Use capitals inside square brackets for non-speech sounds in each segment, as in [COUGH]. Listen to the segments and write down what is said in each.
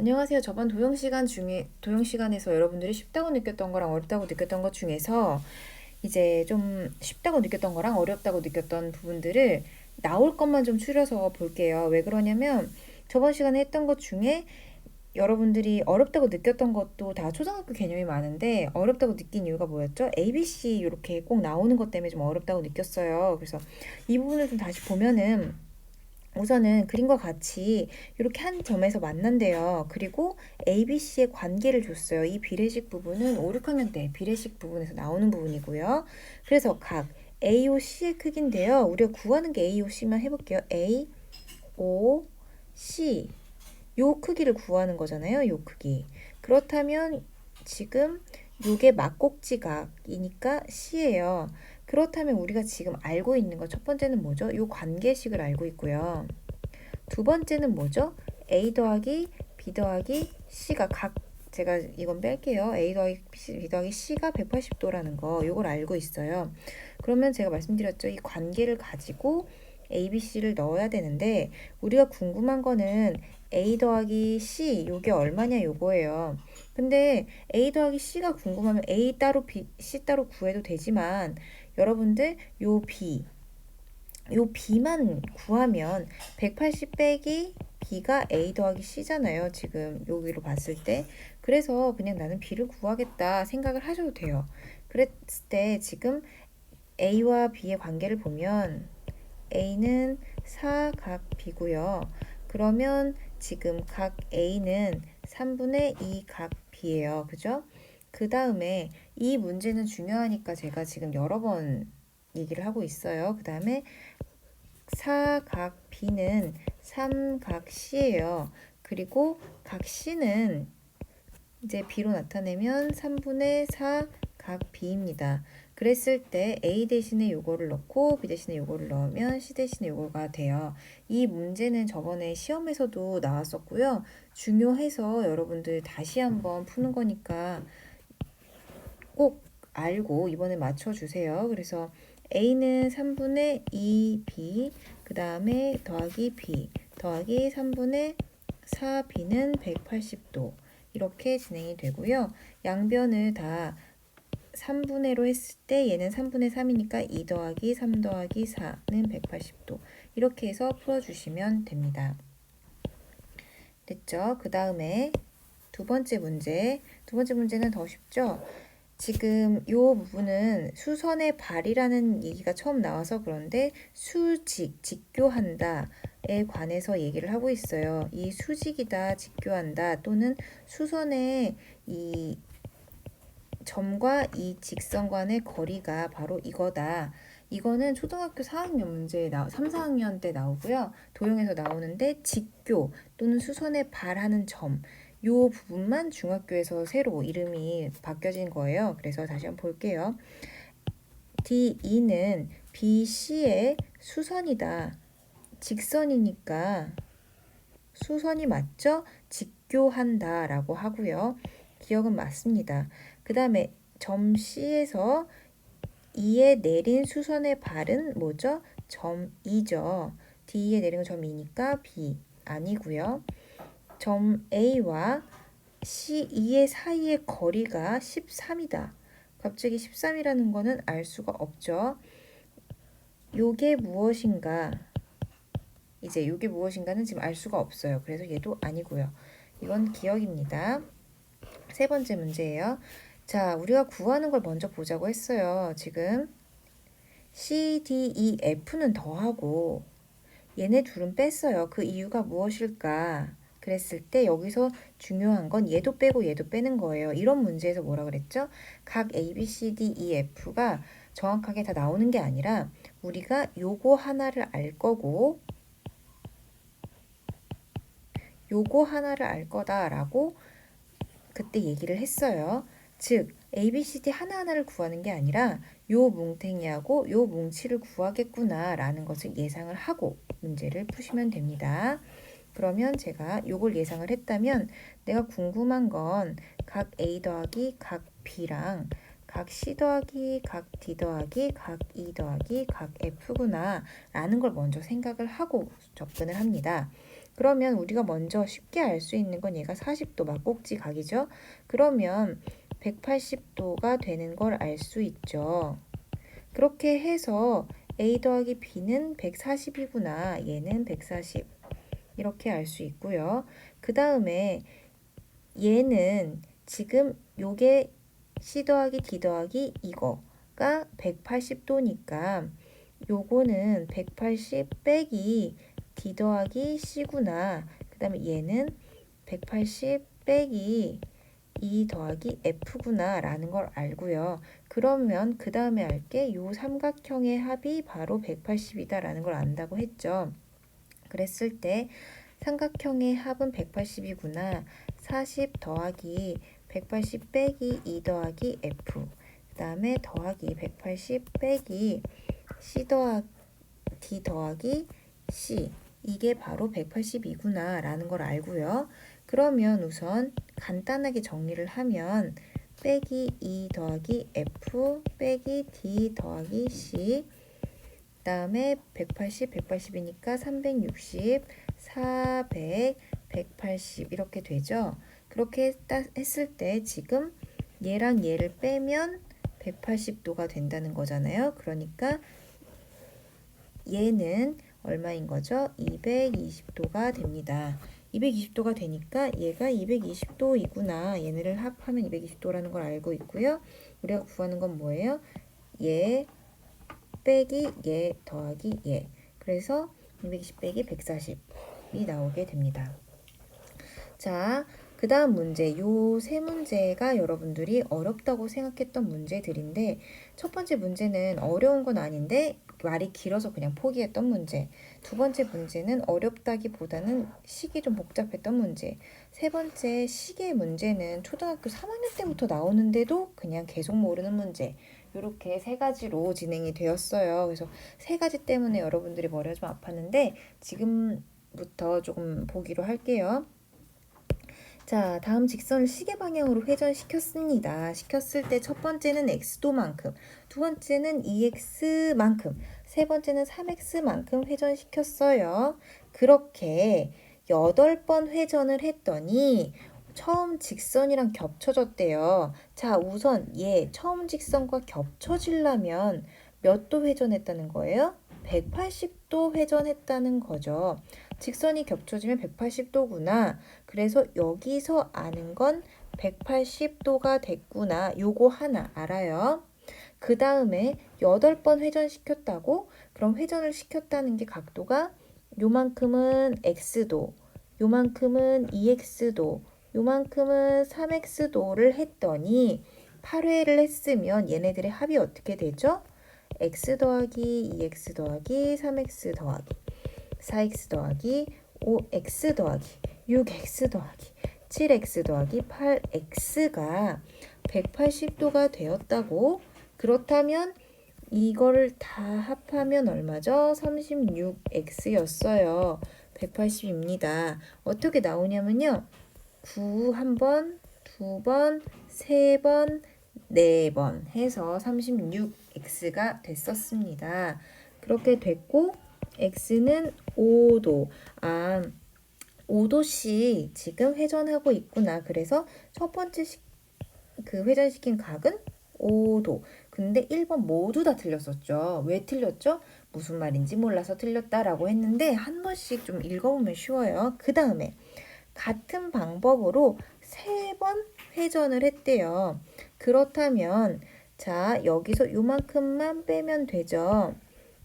안녕하세요. 저번 도형 시간 중에 도형 시간에서 여러분들이 쉽다고 느꼈던 거랑 어렵다고 느꼈던 것 중에서 이제 좀 쉽다고 느꼈던 거랑 어렵다고 느꼈던 부분들을 나올 것만 좀 추려서 볼게요. 왜 그러냐면 저번 시간에 했던 것 중에 여러분들이 어렵다고 느꼈던 것도 다 초등학교 개념이 많은데 어렵다고 느낀 이유가 뭐였죠? ABC 이렇게 꼭 나오는 것 때문에 좀 어렵다고 느꼈어요. 그래서 이 부분을 좀 다시 보면은 우선은 그림과 같이 이렇게 한 점에서 만난대요. 그리고 ABC의 관계를 줬어요. 이 비례식 부분은 5, 6학년 때 비례식 부분에서 나오는 부분이고요. 그래서 각 AOC의 크기인데요. 우리가 구하는 게 AOC만 해볼게요. A, O, C. 요 크기를 구하는 거잖아요. 요 크기. 그렇다면 지금 요게 막꼭지각이니까 C예요. 그렇다면 우리가 지금 알고 있는 거첫 번째는 뭐죠? 요 관계식을 알고 있고요. 두 번째는 뭐죠? A 더하기 B 더하기 C가 각 제가 이건 뺄게요. A 더하기 B 더하기 C가 180도라는 거 요걸 알고 있어요. 그러면 제가 말씀드렸죠. 이 관계를 가지고 A, B, C를 넣어야 되는데 우리가 궁금한 거는 A 더하기 C 요게 얼마냐 요거예요. 근데 A 더하기 C가 궁금하면 A 따로 B, C 따로 구해도 되지만 여러분들 요 B 요 B만 구하면 180 빼기 B가 A 더하기 C잖아요. 지금 여기로 봤을 때. 그래서 그냥 나는 B를 구하겠다 생각을 하셔도 돼요. 그랬을 때 지금 A와 B의 관계를 보면 A는 4 각 B고요. 그러면 지금 각 A는 3분의 2 각 B예요. 그죠? 그 다음에 이 문제는 중요하니까 제가 지금 여러 번 얘기를 하고 있어요. 그 다음에 4각 B는 3각 C예요. 그리고 각 C는 이제 B로 나타내면 3분의 4 각 B입니다. 그랬을 때 A 대신에 요거를 넣고 B 대신에 요거를 넣으면 C 대신에 요거가 돼요. 이 문제는 저번에 시험에서도 나왔었고요. 중요해서 여러분들 다시 한번 푸는 거니까 꼭 알고 이번에 맞춰주세요. 그래서 A는 3분의 2B, 그 다음에 더하기 B, 더하기 3분의 4B는 180도. 이렇게 진행이 되고요. 양변을 다 3분의 로 했을 때 얘는 3분의 3이니까 2 더하기 3 더하기 4는 180도. 이렇게 해서 풀어주시면 됩니다. 됐죠? 그 다음에 두 번째 문제. 두 번째 문제는 더 쉽죠? 지금 이 부분은 수선의 발이라는 얘기가 처음 나와서 그런데 수직, 직교한다에 관해서 얘기를 하고 있어요. 이 수직이다, 직교한다 또는 수선의 이 점과 이 직선 간의 거리가 바로 이거다. 이거는 초등학교 4학년 문제에 나 3, 4학년 때 나오고요. 도형에서 나오는데 직교 또는 수선에 발하는 점. 요 부분만 중학교에서 새로 이름이 바뀌어진 거예요. 그래서 다시 한번 볼게요. D2는 BC의 수선이다. 직선이니까 수선이 맞죠? 직교한다 라고 하고요. 기억은 맞습니다. 그 다음에 점 C에서 2에 내린 수선의 발은 뭐죠? 점 2죠. D에 내린 점 2니까 B 아니고요. 점 A와 C2의 사이의 거리가 13이다. 갑자기 13이라는 거는 알 수가 없죠. 요게 무엇인가? 이제 요게 무엇인가는 지금 알 수가 없어요. 그래서 얘도 아니고요. 이건 기억입니다. 세 번째 문제예요. 자, 우리가 구하는 걸 먼저 보자고 했어요. 지금 C, D, E, F는 더하고 얘네 둘은 뺐어요. 그 이유가 무엇일까? 그랬을 때 여기서 중요한 건 얘도 빼고 얘도 빼는 거예요. 이런 문제에서 뭐라 그랬죠? 각 A, B, C, D, E, F가 정확하게 다 나오는 게 아니라 우리가 요거 하나를 알 거고 요거 하나를 알 거다라고 그때 얘기를 했어요. 즉 A, B, C, D 하나하나를 구하는 게 아니라 요 뭉탱이하고 요 뭉치를 구하겠구나 라는 것을 예상을 하고 문제를 푸시면 됩니다. 그러면 제가 요걸 예상을 했다면 내가 궁금한 건 각 A 더하기 각 B랑 각 C 더하기 각 D 더하기 각 E 더하기 각 F구나 라는 걸 먼저 생각을 하고 접근을 합니다. 그러면 우리가 먼저 쉽게 알 수 있는 건 얘가 40도 막꼭지 각이죠. 그러면 180도가 되는 걸 알 수 있죠. 그렇게 해서 A 더하기 B는 140이구나. 얘는 140. 이렇게 알 수 있고요. 그 다음에 얘는 지금 요게 C 더하기 D 더하기 이거가 180도니까 요거는 180 빼기 D 더하기 C구나. 그 다음에 얘는 180 빼기 2 더하기 F구나 라는 걸 알고요. 그러면 그 다음에 알게 요 삼각형의 합이 바로 180이다 라는 걸 안다고 했죠. 그랬을 때 삼각형의 합은 180이구나. 40 더하기 180 빼기 2 더하기 F 그 다음에 더하기 180 빼기 C 더하기 D 더하기 C 이게 바로 180이구나 라는 걸 알고요. 그러면 우선 간단하게 정리를 하면 빼기 2 더하기 F 빼기 D 더하기 C 그 다음에 180, 180이니까 360, 400, 180 이렇게 되죠. 그렇게 했을 때 지금 얘랑 얘를 빼면 180도가 된다는 거잖아요. 그러니까 얘는 얼마인 거죠? 220도가 됩니다. 220도가 되니까 얘가 220도이구나. 얘네를 합하면 220도라는 걸 알고 있고요. 우리가 구하는 건 뭐예요? 얘 빼기 얘 더하기 얘. 그래서 220 빼기 140이 나오게 됩니다. 자, 그 다음 문제, 요 세 문제가 여러분들이 어렵다고 생각했던 문제들인데, 첫 번째 문제는 어려운 건 아닌데, 말이 길어서 그냥 포기했던 문제. 두 번째 문제는 어렵다기보다는 식이 좀 복잡했던 문제. 세 번째 식의 문제는 초등학교 3학년 때부터 나오는데도 그냥 계속 모르는 문제. 이렇게 세 가지로 진행이 되었어요. 그래서 세 가지 때문에 여러분들이 머리가 좀 아팠는데, 지금부터 조금 보기로 할게요. 자, 다음 직선을 시계 방향으로 회전시켰습니다. 시켰을 때 첫 번째는 x도만큼, 두 번째는 2x만큼, 세 번째는 3x만큼 회전시켰어요. 그렇게 8번 회전을 했더니 처음 직선이랑 겹쳐졌대요. 자, 우선 얘 처음 직선과 겹쳐지려면 몇 도 회전했다는 거예요? 180도 회전했다는 거죠. 직선이 겹쳐지면 180도구나. 그래서 여기서 아는 건 180도가 됐구나. 요거 하나 알아요. 그 다음에 8번 회전시켰다고? 그럼 회전을 시켰다는 게 각도가 요만큼은 x도, 요만큼은 2x도, 요만큼은 3x도를 했더니 8회를 했으면 얘네들의 합이 어떻게 되죠? x 더하기 2x 더하기 3x 더하기 4x 더하기 5x 더하기 6x 더하기 7x 더하기 8x가 180도가 되었다고 그렇다면 이거를 다 합하면 얼마죠? 36x였어요. 180입니다. 어떻게 나오냐면요. 9 한 번, 두 번, 세 번, 네 번 해서 36x가 됐었습니다. 그렇게 됐고 x는 5도. 아, 5도씩 지금 회전하고 있구나. 그래서 첫 번째 시, 그 회전시킨 각은 5도. 근데 1번 모두 다 틀렸었죠. 왜 틀렸죠? 무슨 말인지 몰라서 틀렸다라고 했는데 한 번씩 좀 읽어보면 쉬워요. 그 다음에 같은 방법으로 세 번 회전을 했대요. 그렇다면 자 여기서 요만큼만 빼면 되죠.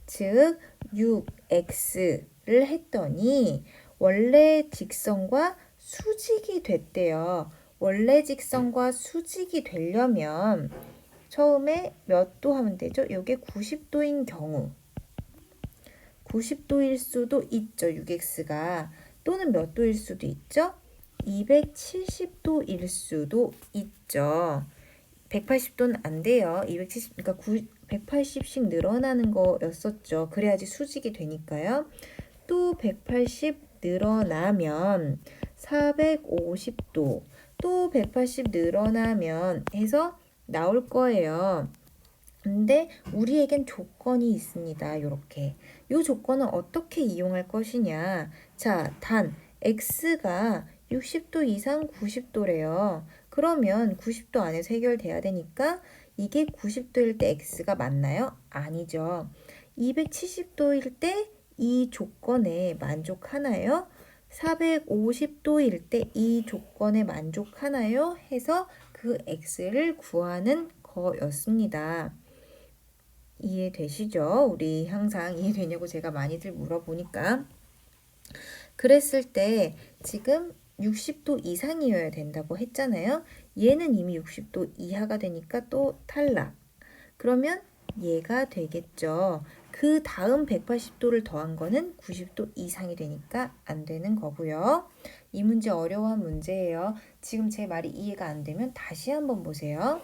즉 6x를 했더니 원래 직선과 수직이 됐대요. 원래 직선과 수직이 되려면 처음에 몇 도 하면 되죠? 이게 90도인 경우 90도일 수도 있죠. 6x가 또는 몇 도일 수도 있죠? 270도일 수도 있죠. 180도는 안 돼요. 270, 그러니까 9, 180씩 늘어나는 거였었죠. 그래야지 수직이 되니까요. 또 180 늘어나면 450도, 또 180 늘어나면 해서 나올 거예요. 근데 우리에겐 조건이 있습니다. 이렇게. 이 조건은 어떻게 이용할 것이냐. 자, 단 x가 60도 이상 90도래요. 그러면 90도 안에서 해결돼야 되니까 이게 90도일 때 x가 맞나요? 아니죠. 270도일 때 이 조건에 만족하나요? 450도일 때 이 조건에 만족하나요? 해서 그 x를 구하는 거였습니다. 이해되시죠? 우리 항상 이해되냐고 제가 많이들 물어보니까. 그랬을 때 지금 60도 이상이어야 된다고 했잖아요. 얘는 이미 60도 이하가 되니까 또 탈락. 그러면 얘가 되겠죠. 그 다음 180도를 더한 거는 90도 이상이 되니까 안 되는 거고요. 이 문제 어려워한 문제예요. 지금 제 말이 이해가 안 되면 다시 한번 보세요.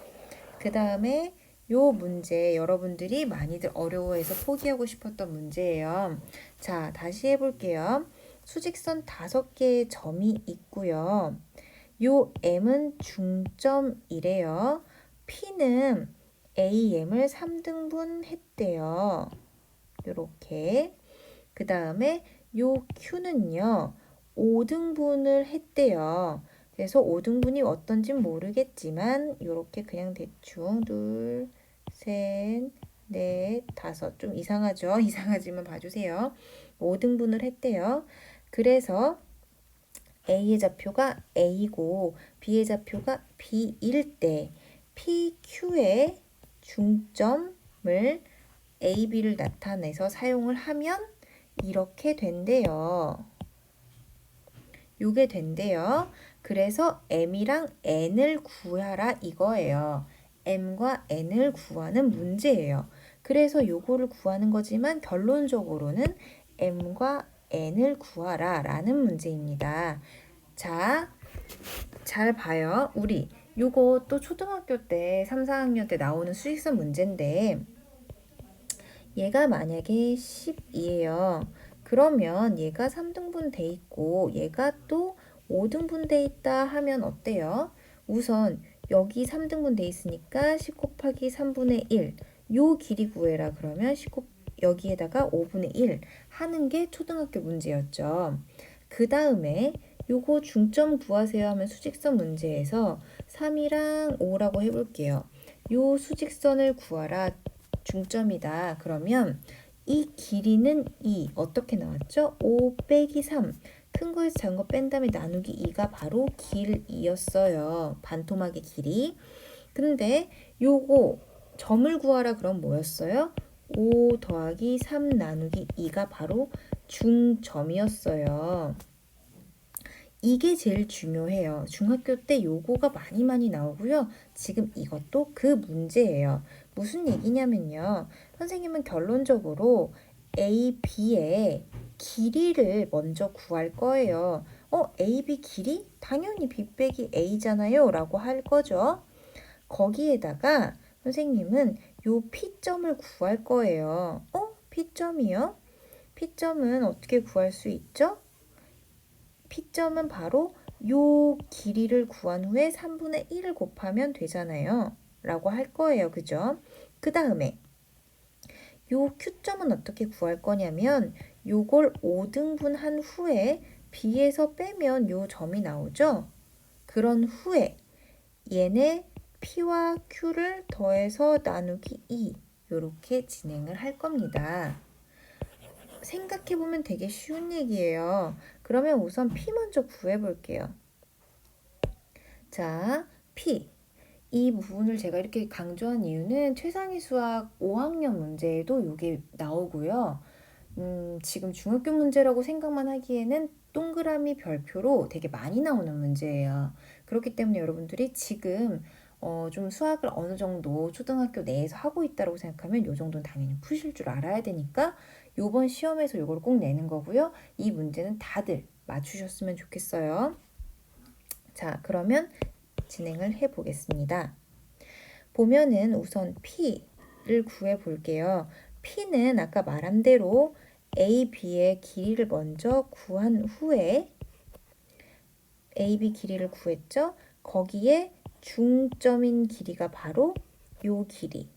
그 다음에 요 문제 여러분들이 많이들 어려워해서 포기하고 싶었던 문제예요. 자, 다시 해볼게요. 수직선 다섯 개의 점이 있고요. 요 M은 중점이래요. P는 AM을 3등분 했대요. 요렇게. 그 다음에 요 Q는요. 5등분을 했대요. 그래서 5등분이 어떤지 모르겠지만 요렇게 그냥 대충 둘, 셋, 넷, 다섯 좀 이상하죠? [LAUGHS] 이상하지만 봐주세요. 5등분을 했대요. 그래서 A의 좌표가 A고 B의 좌표가 B일 때 PQ의 중점을 AB를 나타내서 사용을 하면 이렇게 된대요. 요게 된대요. 그래서 M이랑 N을 구하라 이거예요. M과 N을 구하는 문제예요. 그래서 요거를 구하는 거지만 결론적으로는 M과 N을 구하라 라는 문제입니다. 자, 잘 봐요. 우리 요거 또 초등학교 때 3, 4학년 때 나오는 수직선 문제인데 얘가 만약에 10이에요. 그러면 얘가 3등분 돼 있고 얘가 또 5등분 돼 있다 하면 어때요? 우선 여기 3등분 돼 있으니까 10 곱하기 3분의 1. 요 길이 구해라 그러면 10 곱, 여기에다가 5분의 1 하는 게 초등학교 문제였죠. 그 다음에 요거 중점 구하세요 하면 수직선 문제에서 3이랑 5라고 해볼게요. 요 수직선을 구하라 중점이다. 그러면 이 길이는 2 어떻게 나왔죠? 5 빼기 3 큰 거에서 작은 거 뺀 다음에 나누기 2가 바로 길이었어요. 반토막의 길이. 근데 요거 점을 구하라 그럼 뭐였어요? 5 더하기 3 나누기 2가 바로 중점이었어요. 이게 제일 중요해요. 중학교 때 요거가 많이 많이 나오고요. 지금 이것도 그 문제예요. 무슨 얘기냐면요. 선생님은 결론적으로 A, B의 길이를 먼저 구할 거예요. 어, A, B 길이? 당연히 B 빼기 A잖아요. 라고 할 거죠. 거기에다가 선생님은 요 P점을 구할 거예요. 어? P점이요? P점은 어떻게 구할 수 있죠? P점은 바로 요 길이를 구한 후에 3분의 1을 곱하면 되잖아요. 라고 할 거예요. 그죠? 그 다음에 요 Q점은 어떻게 구할 거냐면 요걸 5등분 한 후에 B에서 빼면 요 점이 나오죠? 그런 후에 얘네 P와 Q를 더해서 나누기 2 요렇게 진행을 할 겁니다. 생각해보면 되게 쉬운 얘기예요. 그러면 우선 P 먼저 구해볼게요. 자, P. 이 부분을 제가 이렇게 강조한 이유는 최상위 수학 5학년 문제에도 이게 나오고요. 음, 지금 중학교 문제라고 생각만 하기에는 동그라미 별표로 되게 많이 나오는 문제예요. 그렇기 때문에 여러분들이 지금 어, 좀 수학을 어느 정도 초등학교 내에서 하고 있다고 생각하면 요 정도는 당연히 푸실 줄 알아야 되니까 요번 시험에서 요걸 꼭 내는 거고요. 이 문제는 다들 맞추셨으면 좋겠어요. 자, 그러면 진행을 해 보겠습니다. 보면은 우선 P를 구해 볼게요. P는 아까 말한 대로 A, B의 길이를 먼저 구한 후에 A, B 길이를 구했죠. 거기에 중점인 길이가 바로 요 길이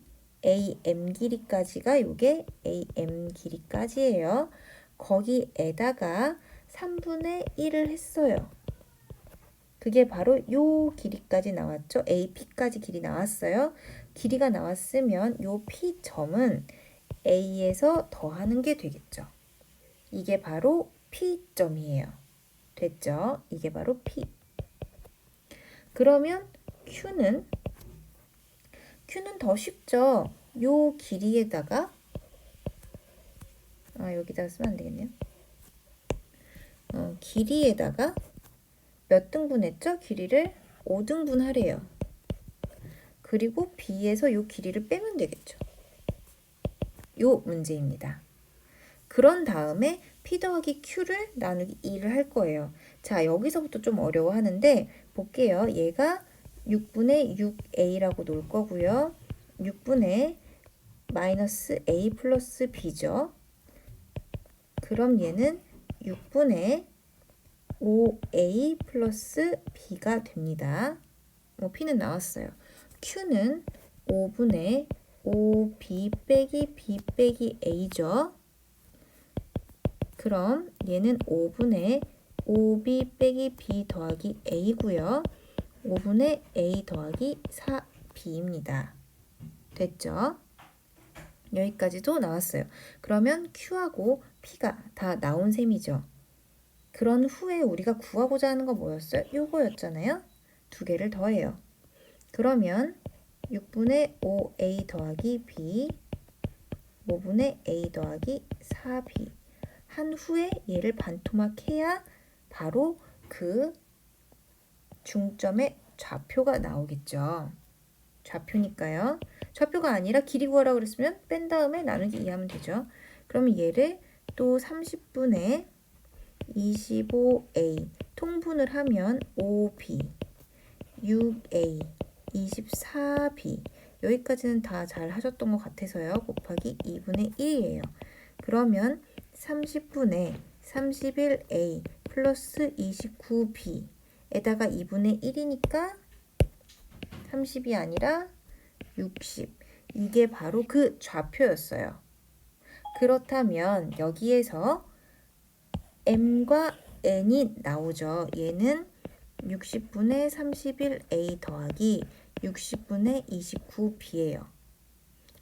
AM 길이까지가 요게 AM 길이까지예요. 거기에다가 3분의 1을 했어요. 그게 바로 요 길이까지 나왔죠. AP까지 길이 나왔어요. 길이가 나왔으면 요 P점은 A에서 더하는 게 되겠죠. 이게 바로 P점이에요. 됐죠? 이게 바로 P. 그러면 Q는 Q는 더 쉽죠. 요 길이에다가 아 여기다 쓰면 안 되겠네요. 어, 길이에다가 몇 등분 했죠? 길이를 5등분 하래요. 그리고 B에서 요 길이를 빼면 되겠죠. 요 문제입니다. 그런 다음에 P 더하기 Q를 나누기 2를 할 거예요. 자, 여기서부터 좀 어려워하는데 볼게요. 얘가 6분의 6A라고 놓을 거고요. 6분의 마이너스 A 플러스 B죠. 그럼 얘는 6분의 5A 플러스 B가 됩니다. 뭐 P는 나왔어요. Q는 5분의 5B 빼기 B 빼기 A죠. 그럼 얘는 5분의 5B 빼기 B 더하기 A고요. 5분의 A 더하기 4B입니다. 됐죠? 여기까지도 나왔어요. 그러면 Q하고 P가 다 나온 셈이죠. 그런 후에 우리가 구하고자 하는 거 뭐였어요? 요거였잖아요. 두 개를 더해요. 그러면 6분의 5A 더하기 B 5분의 A 더하기 4B 한 후에 얘를 반토막해야 바로 그 중점의 좌표가 나오겠죠. 좌표니까요. 좌표가 아니라 길이 구하라 그랬으면 뺀 다음에 나누기 2 하면 되죠. 그러면 얘를 또 30분의 25A 통분을 하면 5B 6A 24B 여기까지는 다 잘 하셨던 것 같아서요. 곱하기 2분의 1이에요. 그러면 30분의 31A 플러스 29B 에다가 2분의 1이니까 30이 아니라 60. 이게 바로 그 좌표였어요. 그렇다면 여기에서 m과 n이 나오죠. 얘는 60분의 31a 더하기 60분의 29b예요.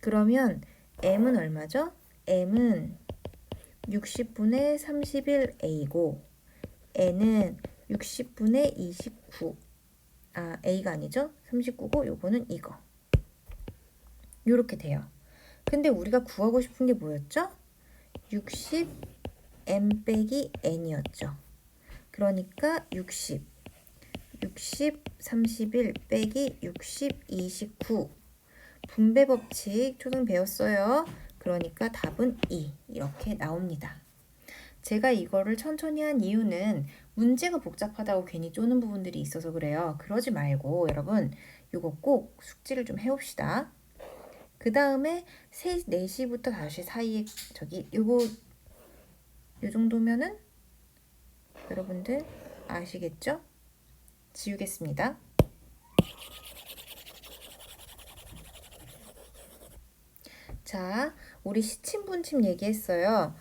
그러면 m은 얼마죠? m은 60분의 31a고 n은 60분의 29. 아, a가 아니죠? 39고 요거는 이거. 요렇게 돼요. 근데 우리가 구하고 싶은 게 뭐였죠? 60 m 빼기 n이었죠. 그러니까 60 60 31 빼기 60 29 분배 법칙 초등 배웠어요. 그러니까 답은 2 이렇게 나옵니다. 제가 이거를 천천히 한 이유는 문제가 복잡하다고 괜히 쪼는 부분들이 있어서 그래요. 그러지 말고 여러분 이거 꼭 숙지를 좀 해봅시다. 그 다음에 3, 4시부터 5시 사이에 저기 요거 요 정도면은 여러분들 아시겠죠? 지우겠습니다. 자, 우리 시침 분침 얘기했어요.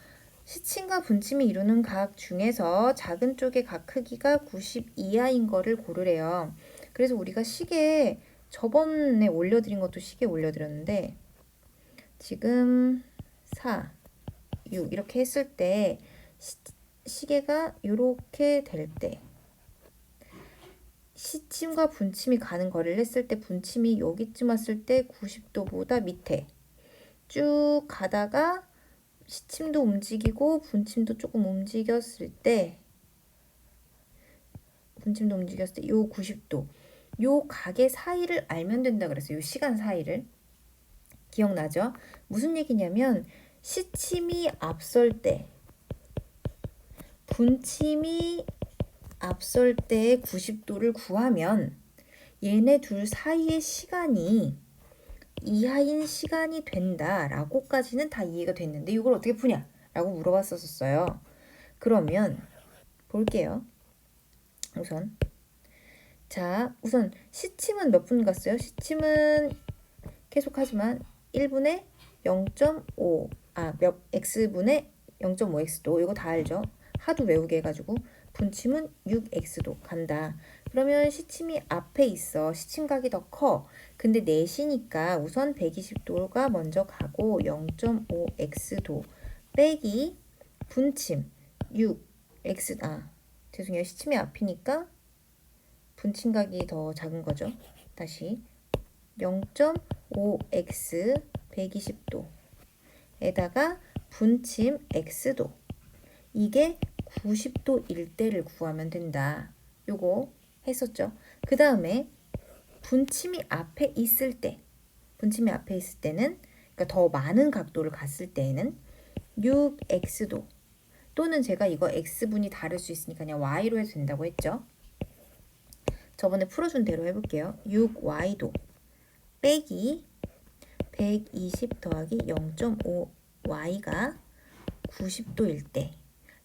시침과 분침이 이루는 각 중에서 작은 쪽의 각 크기가 90 이하인 거를 고르래요. 그래서 우리가 시계 저번에 올려드린 것도 시계 올려드렸는데 지금 4, 6 이렇게 했을 때 시, 계가 이렇게 될 때 시침과 분침이 가는 거리를 했을 때 분침이 여기쯤 왔을 때 90도보다 밑에 쭉 가다가 시침도 움직이고 분침도 조금 움직였을 때 분침도 움직였을 때 요 90도 요 각의 사이를 알면 된다 그랬어요. 요 시간 사이를 기억나죠? 무슨 얘기냐면 시침이 앞설 때 분침이 앞설 때의 90도를 구하면 얘네 둘 사이의 시간이 이하인 시간이 된다라고까지는 다 이해가 됐는데 이걸 어떻게 푸냐? 라고 물어봤었어요. 그러면 볼게요. 우선 자 우선 시침은 몇 분 갔어요? 시침은 계속하지만 1분의 0.5 아 몇 x분의 0.5x도 이거 다 알죠? 하도 외우게 해가지고 분침은 6x도 간다. 그러면 시침이 앞에 있어. 시침각이 더 커. 근데 내시니까 우선 120도가 먼저 가고 0.5x도 빼기 분침 6x 아 죄송해요. 시침이 앞이니까 분침각이 더 작은 거죠. 다시 0.5x 120도에다가 분침 x도 이게 90도일 때를 구하면 된다. 요거 했었죠. 그 다음에 분침이 앞에 있을 때, 분침이 앞에 있을 때는, 그러니까 더 많은 각도를 갔을 때에는 6x도 또는 제가 이거 x분이 다를 수 있으니까 그냥 y로 해도 된다고 했죠. 저번에 풀어준 대로 해볼게요. 6y도 빼기 120 더하기 0.5y가 90도일 때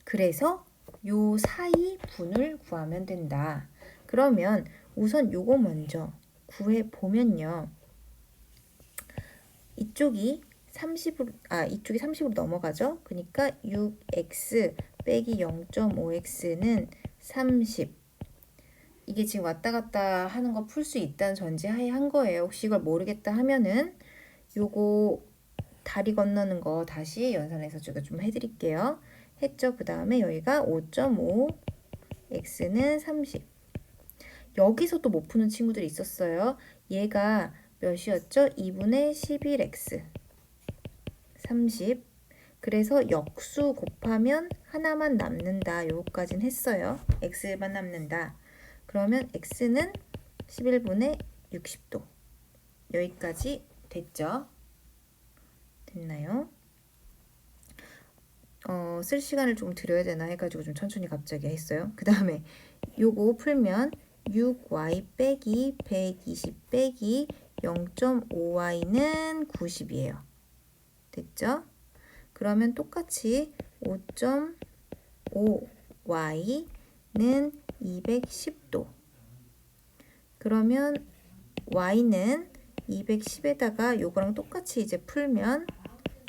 그래서 요 사이 분을 구하면 된다. 그러면 우선 요거 먼저 구해 보면요. 이쪽이 30으로 아 이쪽이 30으로 넘어가죠. 그러니까 6x 빼기 0.5x는 30. 이게 지금 왔다 갔다 하는 거 풀 수 있다는 전제하에 한 거예요. 혹시 이걸 모르겠다 하면은 요거 다리 건너는 거 다시 연산해서 제가 좀 해드릴게요. 했죠. 그 다음에 여기가 5.5 x는 30 여기서 또 못 푸는 친구들이 있었어요. 얘가 몇이었죠? 2분의 11x 30 그래서 역수 곱하면 하나만 남는다. 요거까진 했어요. x만 남는다. 그러면 x는 11분의 60도 여기까지 됐죠? 됐나요? 어, 쓸 시간을 좀 드려야 되나 해가지고 좀 천천히 갑자기 했어요. 그 다음에 요거 풀면 6y 빼기 120 빼기 0.5y는 90이에요. 됐죠? 그러면 똑같이 5.5y는 210도. 그러면 y는 210에다가 요거랑 똑같이 이제 풀면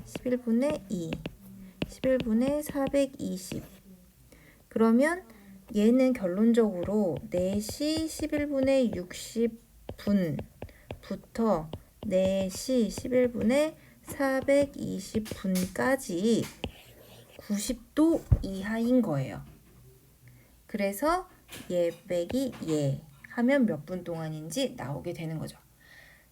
11분의 2. 11분의 420. 그러면 얘는 결론적으로 4시 11분의 60분부터 4시 11분의 420분까지 90도 이하인 거예요. 그래서 얘 빼기 얘 하면 몇 분 동안인지 나오게 되는 거죠.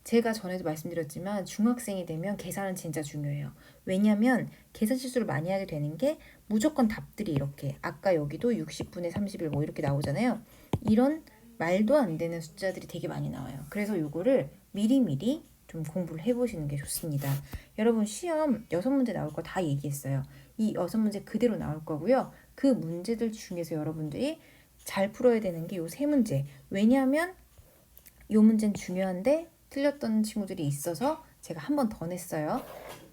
제가 전에도 말씀드렸지만 중학생이 되면 계산은 진짜 중요해요. 왜냐면 계산 실수를 많이 하게 되는 게 무조건 답들이 이렇게 아까 여기도 60분의 31 뭐 이렇게 나오잖아요. 이런 말도 안 되는 숫자들이 되게 많이 나와요. 그래서 요거를 미리미리 좀 공부를 해보시는 게 좋습니다. 여러분 시험 여섯 문제 나올 거 다 얘기했어요. 이 여섯 문제 그대로 나올 거고요. 그 문제들 중에서 여러분들이 잘 풀어야 되는 게 요 세 문제. 왜냐하면 요 문제는 중요한데 틀렸던 친구들이 있어서 제가 한 번 더 냈어요.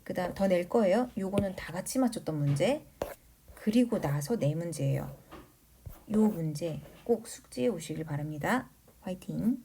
그 다음 더 낼 거예요. 요거는 다 같이 맞췄던 문제. 그리고 나서 네 문제예요. 요 문제 꼭 숙지해 오시길 바랍니다. 화이팅!